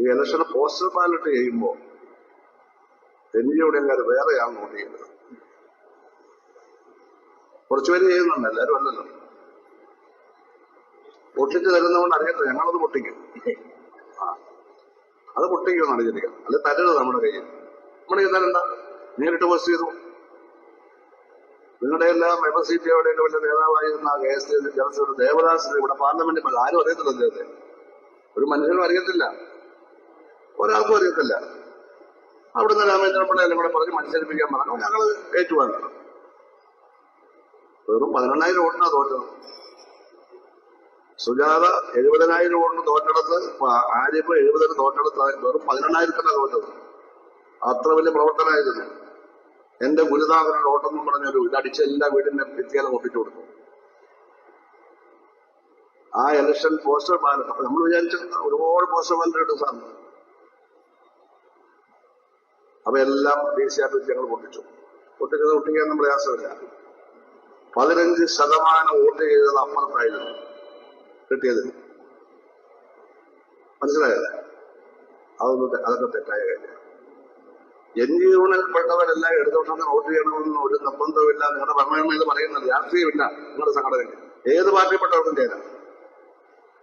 ഈ election postal ballot ചെയ്യുമ്പോൾ തെന്നിയുടെ കാര്യം വേറെയാണ് നോട്ട് ചെയ്യുന്നത്. കുറച്ചുപേര് ചെയ്യുന്നുണ്ട് എല്ലാവരും അല്ലല്ലോ. പൊട്ടിച്ച് തരുന്നതുകൊണ്ട് അറിയാത്ത ഞങ്ങളത് പൊട്ടിക്കും. ആ അത് പൊട്ടിക്കുമെന്നാണ് വിചാരിക്കുക. അല്ലെ തരരുത് നമ്മുടെ കയ്യിൽ. നമ്മുടെ കയ്യിൽ തരണ്ട. നേരിട്ട് പോസ്റ്റ് ചെയ്തു. നിങ്ങളുടെ എല്ലാം എസ് സി പി എവിടെയൊക്കെ വലിയ നേതാവായിരുന്ന കെ എസ് ജനസേവ ദേവദാസ് ഇവിടെ പാർലമെന്റിൽ. ആരും അറിയത്തില്ല അദ്ദേഹത്തെ. ഒരു മനുഷ്യനും അറിയത്തില്ല. ഒരാൾക്കും അറിയത്തില്ല അവിടുന്ന് രാമേന്ദ്രൻ പിള്ളേരെ കൂടെ പറഞ്ഞ് മത്സരിപ്പിക്കാൻ പറഞ്ഞു. ഞങ്ങൾ ഏറ്റുവാങ്ങണം വെറും പതിനെണ്ണായിരം ഓടിനാ തോറ്റത്. സുജാത എഴുപതിനായിരം ഓടിന് തോറ്റെടുത്ത് ആര്യപ്പ് എഴുപതിന് തോറ്റെടുത്ത് വെറും പതിനെണ്ണായിരത്തിനാണ് തോറ്റത്. അത്ര വലിയ പ്രവർത്തനമായിരുന്നു എന്റെ ഗുരുതാകരൻ ഓട്ടം പറഞ്ഞൊരു ഇതടിച്ച എല്ലാ വീടിന്റെ ഭിത്തിയാലും ഒപ്പിച്ചു കൊടുത്തു. ആ ഇലക്ഷൻ പോസ്റ്റർ ബാലറ്റ് അപ്പൊ നമ്മൾ വിചാരിച്ചിട്ടുണ്ട് ഒരുപാട് പോസ്റ്റർ ബാലറ്റ് സാറിന് എല്ലാം ദേശീയാഭിവൃദ്ധി ഞങ്ങൾ പൊട്ടിച്ചു. പൊട്ടിച്ചത് നമ്മൾ പ്രയാസമില്ല പതിനഞ്ച് ശതമാനം വോട്ട് ചെയ്തത് അപ്പുറത്തായിരുന്നു കിട്ടിയത്. മനസ്സിലായല്ലേ അതൊന്നും അതൊക്കെ തെറ്റായ കാര്യം എൻ ജി യൂണിൽപ്പെട്ടവരെല്ലാം ഇടതുപക്ഷത്തിന് വോട്ട് ചെയ്യണമെന്ന് ഒരു നിർബന്ധവുമില്ല നിങ്ങളുടെ ഭരണഘടന ഇത് പറയുന്നത് രാഷ്ട്രീയമില്ല നിങ്ങളുടെ സംഘടനയ്ക്ക്. ഏത് പാർട്ടിപ്പെട്ടവർക്കും ചേരാം.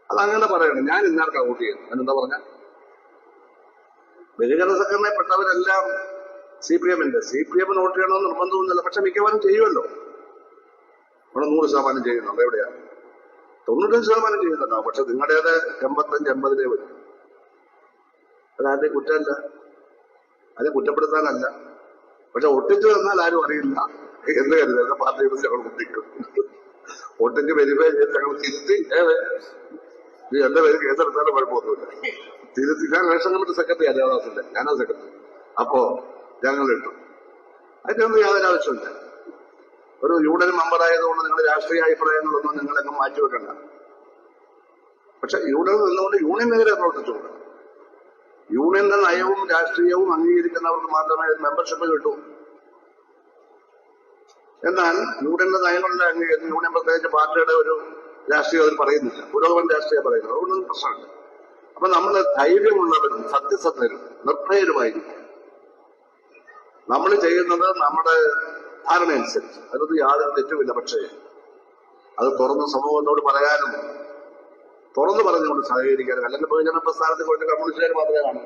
അതങ്ങനെ പറയണം. ഞാൻ ഇന്നാർക്കാ വോട്ട് ചെയ്യുന്നത് എന്താ പറഞ്ഞ? ബഹുജന പെട്ടവരെല്ലാം സി പി എമ്മിന്റെ. സി പി എമ്മിന് വോട്ട് ചെയ്യണമെന്ന് നിർബന്ധമൊന്നുമില്ല. പക്ഷെ മിക്കവാറും ചെയ്യുമല്ലോ. ഇവിടെ നൂറ് ശതമാനം ചെയ്യുന്നുണ്ട്. എവിടെയാ? തൊണ്ണൂറ്റഞ്ച് ശതമാനം ചെയ്യുന്നുണ്ടാവും പക്ഷെ നിങ്ങളുടേത് എൺപത്തഞ്ച് എൺപതിലേ വരും. അതാരുടെ കുറ്റമല്ല. അത് കുറ്റപ്പെടുത്താനല്ല. പക്ഷെ ഒട്ടിച്ചു തന്നാൽ ആരും അറിയില്ല. എന്ന് കരുതരുത് പാർട്ടിയുടെ ഞങ്ങൾ കുട്ടിക്കും ഒട്ടിച്ച് വെരിഫൈ ചെയ്ത് ഞങ്ങൾ തിരുത്തി. എന്റെ പേര് കേസെടുത്താലും കുഴപ്പമൊന്നുമില്ല. തിരുത്തി ഞാൻ റേഷൻ കമ്മിറ്റി സെക്രട്ടറി അജയദാസിന്റെ ഞാനാ സെക്രട്ടറി. അപ്പോ ഞങ്ങൾ ഇട്ടു. അതിനൊന്നും യാതൊരു ആവശ്യമില്ല ഒരു യൂണിയൻ മെമ്പർ ആയതുകൊണ്ട് നിങ്ങളുടെ രാഷ്ട്രീയ അഭിപ്രായങ്ങളൊന്നും നിങ്ങളെങ്ങും മാറ്റിവെക്കണ്ട പക്ഷെ യൂണിയൻ നിന്നുകൊണ്ട് യൂണിയനെതിരെ പ്രവർത്തിച്ചുകൊണ്ട്. യൂണിയന്റെ നയവും രാഷ്ട്രീയവും അംഗീകരിക്കുന്നവർക്ക് മാത്രമേ മെമ്പർഷിപ്പ് കിട്ടൂ. എന്നാൽ യൂണിയന്റെ നയങ്ങളുടെ അംഗീകരിക്കുന്ന യൂണിയൻ പ്രത്യേകിച്ച് പാർട്ടിയുടെ ഒരു രാഷ്ട്രീയം അതിൽ പറയുന്നില്ല. പുരോഗമന രാഷ്ട്രീയം പറയുന്നത് അതുകൊണ്ടൊന്നും പ്രശ്നമില്ല. അപ്പൊ നമ്മൾ ധൈര്യമുള്ളവരും സത്യസന്ധരും നിർഭയരുമായിരിക്കും. നമ്മൾ ചെയ്യുന്നത് നമ്മുടെ ധാരണയനുസരിച്ച്. അതൊന്നും യാതൊരു തെറ്റുമില്ല. പക്ഷേ അത് തുറന്ന് സമൂഹത്തോട് പറയാനും തുറന്ന് പറഞ്ഞുകൊണ്ട് സഹകരിക്കാനും അല്ലെങ്കിൽ ബഹുജന പ്രസ്ഥാനത്തിൽ പോയിട്ട് കമ്മ്യൂണിസ്റ്റുകാർ മാത്രമേ കാണൂ.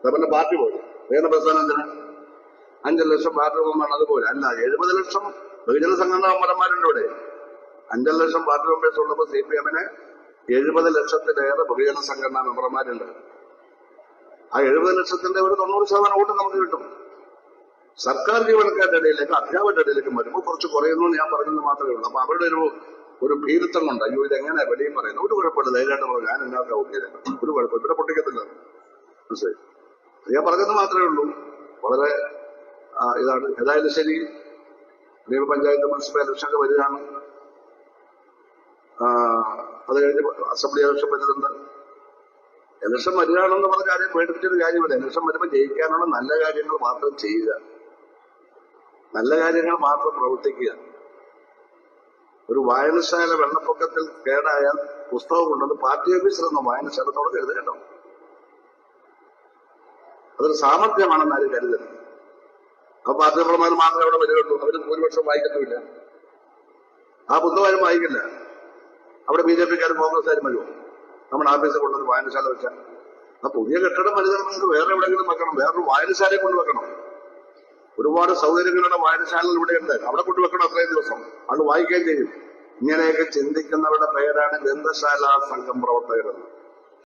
അതേപോലെ പാർട്ടി പോയി. ബഹുജന പ്രസ്ഥാനം എന്തിനാ? അഞ്ചു ലക്ഷം പാർട്ടി മെമ്പറാണ് അതുപോലെ അല്ല എഴുപത് ലക്ഷം ബഹുജന സംഘടനാ മെമ്പർമാരുണ്ട് ഇവിടെ. ലക്ഷം പാർട്ടി മെമ്പേഴ്സ് ഉള്ളപ്പോൾ സി പി എമ്മിന് എഴുപത് ലക്ഷത്തിലേറെ ബഹുജന സംഘടനാ മെമ്പർമാരുണ്ട്. ആ എഴുപത് ലക്ഷത്തിന്റെ ഒരു തൊണ്ണൂറ് ശതമാനം വോട്ട് നമുക്ക് കിട്ടും. സർക്കാർ ജീവനക്കാരുടെ ഇടയിലേക്ക് അധ്യാപകരുടെ ഇടയിലേക്ക് വരുമ്പോൾ കുറച്ച് കുറയുന്നു എന്ന് ഞാൻ പറഞ്ഞത് മാത്രമേ ഉള്ളൂ. അപ്പൊ അവരുടെ ഒരു ഒരു ഭീരുത്വം കൊണ്ട് അയ്യോ ഇതെങ്ങനെ വെളിയും പറയുന്നത്? ഒരു കുഴപ്പമില്ല. ധൈര്യമായിട്ട് പറഞ്ഞു. ഞാൻ എന്നാ ഔദ്യോഗിക ഒരു കുഴപ്പം ഇവിടെ പൊട്ടിക്കത്തില്ല. മനസ്സിലായി? ഞാൻ പറഞ്ഞത് മാത്രമേ ഉള്ളൂ. വളരെ ഇതാണ്. ഏതായാലും ശരി. നിയമ പഞ്ചായത്ത് മുനിസിപ്പൽ ഇലക്ഷനൊക്കെ വരികയാണ്. അത് കഴിഞ്ഞ് അസംബ്ലി ഇലക്ഷൻ വരുന്നുണ്ട്. ഇലക്ഷൻ വരികയാണെന്ന് പറഞ്ഞ കാര്യം പേടിപ്പിച്ചൊരു കാര്യമില്ല. ഇലക്ഷൻ വരുമ്പോൾ ജയിക്കാനുള്ള നല്ല കാര്യങ്ങൾ മാത്രം ചെയ്യുക. നല്ല കാര്യങ്ങൾ മാത്രം പ്രവർത്തിക്കുക. ഒരു വായനശാല വെള്ളപ്പൊക്കത്തിൽ കേടായാൽ പുസ്തകം കൊണ്ടുവന്ന് പാർട്ടി ഓഫീസിലൊന്നും വായനശാലത്തോടെ കരുതേണ്ടോ അതൊരു സാമർഥ്യമാണെന്ന് ആരും കരുതരുത്. അപ്പൊ പാർട്ടി മെമ്പർമാർ മാത്രമേ അവിടെ വരികയുള്ളൂ. അവർ ഭൂരിപക്ഷം വായിക്കത്തുമില്ല. ആ പുസ്തകം വായിക്കില്ല. അവിടെ ബി ജെ പിക്കാരും കോൺഗ്രസ്സുകാരും വരുമോ നമ്മുടെ ഓഫീസിൽ കൊണ്ടുവന്ന് വായനശാല വെച്ചാൽ ആ പുതിയ കെട്ടിടം വലുതാണെങ്കിൽ വേറെ എവിടെയെങ്കിലും വെക്കണം. വേറൊരു വായനശാലയെ കൊണ്ട് വെക്കണം. ഒരുപാട് സൗകര്യങ്ങളുടെ വായനശാലകൾ ഇവിടെ ഉണ്ട്. അവിടെ കൊണ്ടുവെക്കണം അത്രയും ദിവസം. അത് വായിക്കുകയും ചെയ്യും. ഇങ്ങനെയൊക്കെ ചിന്തിക്കുന്നവരുടെ പേരാണ് ഗ്രന്ഥശാല സംഘം പ്രവർത്തകരെന്ന്.